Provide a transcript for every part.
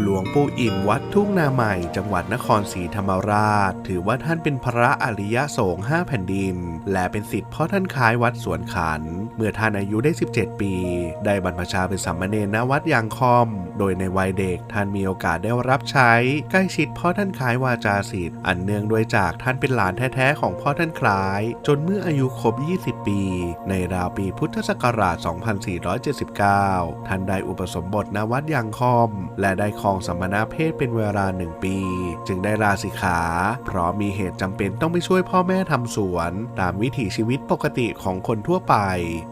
หลวงปู่อิ่มวัดทุ่งนาใหม่ จังหวัดนครศรีธรรมราช ถือว่าท่านเป็นพระอริยสงฆ์ห้าแผ่นดิน และเป็นสิทธิพ่อท่านคล้ายวัดสวนขัน เมื่อท่านอายุได้ 17 ปี ได้บรรพชาเป็นสามมาเณรณวัดยางคอม โดยในวัยเด็กท่านมีโอกาสได้รับใช้ ใกล้ชิดพ่อท่านคล้ายวาจาศิษย์อันเนื่องด้วยจากท่านเป็นหลานแท้ๆของพ่อท่านคล้าย จนเมื่ออายุครบ 20 ปี ในราวปีพุทธศักราช 2479 ท่านได้อุปสมบทณวัดยางคอม และได้ครองสมณเพศเป็นเวลาหนึ่งปี จึงได้ลาสิกขา เพราะมีเหตุจำเป็นต้องไปช่วยพ่อแม่ทำสวน ตามวิถีชีวิตปกติของคนทั่วไป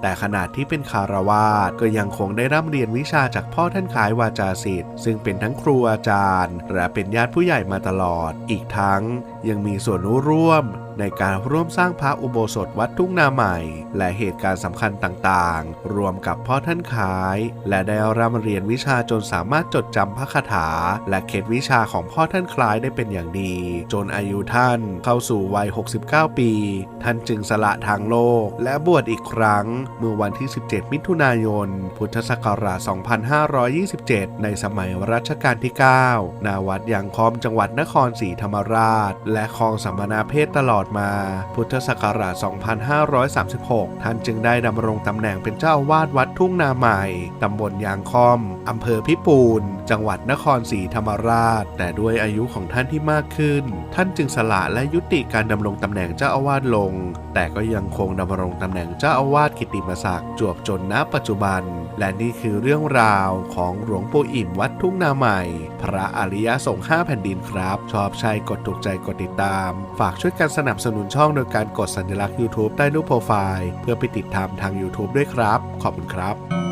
แต่ขนาดที่เป็นคารวาสก็ยังคงได้ร่ำเรียนวิชาจากพ่อท่านขายวาจาศิษย์ซึ่งเป็นทั้งครูอาจารย์ และเป็นญาติผู้ใหญ่มาตลอด อีกทั้งยังมีส่วนร่วมในการร่วมสร้างพระอุโบสถวัดทุ่งนาใหม่ และเหตุการณ์สำคัญต่างๆ รวมกับพ่อท่านคล้าย และได้ร่ำเรียนวิชาจนสามารถจดจำพระคาถา และเคล็ดวิชาของพ่อท่านคล้ายได้เป็นอย่างดี จนอายุท่านเข้าสู่วัย 69 ปี ท่านจึงสละทางโลก และบวชอีกครั้ง เมื่อวันที่ 17 มิถุนายน พุทธศักราช 2527 ในสมัยรัชกาลที่ 9 นาวัดยางคอมจังหวัดนครศรีธรรมราชและครองสัมมนาเพศตลอดมา พุทธศักราช 2536 ท่านจึงได้ดำรงตำแหน่งเป็นเจ้าอาวาสวัดทุ่งนาใหม่ตำบลยางคอมอำเภอพิปูน จังหวัดนครศรีธรรมราช แต่ด้วยอายุของท่านที่มากขึ้น ท่านจึงสละและยุติการดำรงตำแหน่งเจ้าอาวาสลง แต่ก็ยังคงดำรงตำแหน่งเจ้าอาวาสกิตติมศักดิ์จวบจนณปัจจุบัน และนี่คือเรื่องราวของหลวงปู่อิ่มวัดทุ่งนาใหม่ พระอริยสงฆ์ห้าแผ่นดินครับ ชอบใช่กดถูกใจกดติดตาม ฝากช่วยกันสนับสนุนช่องโดยการกดสัญลักษณ์ YouTube ใต้รูปโปรไฟล์ เพื่อไปติดตามทาง YouTube ด้วยครับ ขอบคุณครับ